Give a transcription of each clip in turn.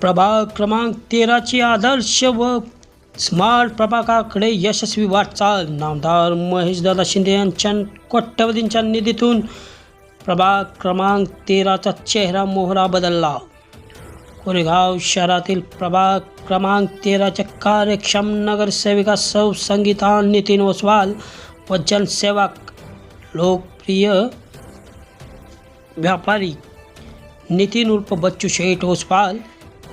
प्रभाग क्रमांक तेराची आदर्श व स्मार्ट प्रभागाकडे यशस्वी वाटचाल. नामदार महेशदादा शिंदे यांच्या कोट्यवधींच्या निधीतून प्रभाग क्रमांक तेराचा चेहरा मोहरा बदलला. कोरेगाव शहरातील प्रभाग क्रमांक तेराच्या कार्यक्षम नगरसेविका सौ संगीता नितीन ओसवाल व जनसेवक लोकप्रिय व्यापारी नितीन उर्फ बच्चू शेठ ओसवाल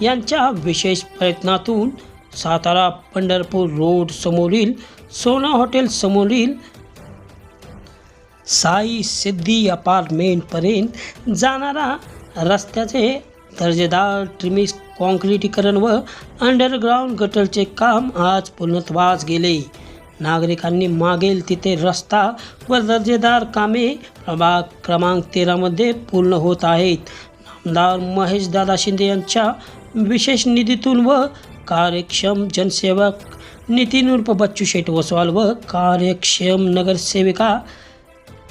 यांच्या विशेष प्रयत्नातून सातारा पंढरपूर रोड समोरील सोना हॉटेल समोरील साई सिद्धी अपार्टमेंटपर्यंत जाणारा रस्त्याचे दर्जेदार ट्रिमिक्स कॉन्क्रिटीकरण व अंडरग्राऊंड गटरचे काम आज पूर्णत्वास गेले. नागरिकांनी मागेल तिथे रस्ता व दर्जेदार कामे प्रभाग क्रमांक तेरामध्ये पूर्ण होत आहेत. नामदार महेशदादा शिंदे यांच्या विशेष निधीतून व कार्यक्षम जनसेवक नितीन उर्फ बच्चू शेठ ओसवाल व कार्यक्षम नगरसेविका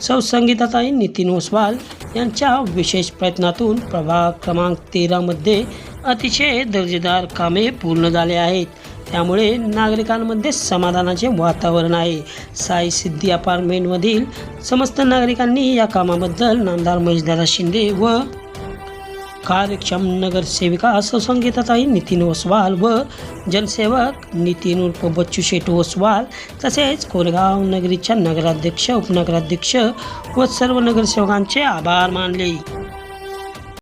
सौ संगीताताई नितीन ओसवाल यांच्या विशेष प्रयत्नातून प्रभाग क्रमांक तेरामध्ये अतिशय दर्जेदार कामे पूर्ण झाले आहेत. त्यामुळे नागरिकांमध्ये समाधानाचे वातावरण आहे. साई सिद्धी अपार्टमेंटमधील समस्त नागरिकांनी या कामाबद्दल नामदार महेशदादा शिंदे व कार्यक्षम नगरसेविका संगीताताई नितीन ओसवाल व जनसेवक नितीन उर्फ बच्चू शेट ओसवाल तसेच कोरगाव नगरीच्या नगराध्यक्ष उपनगराध्यक्ष व सर्व नगरसेवकांचे आभार मानले.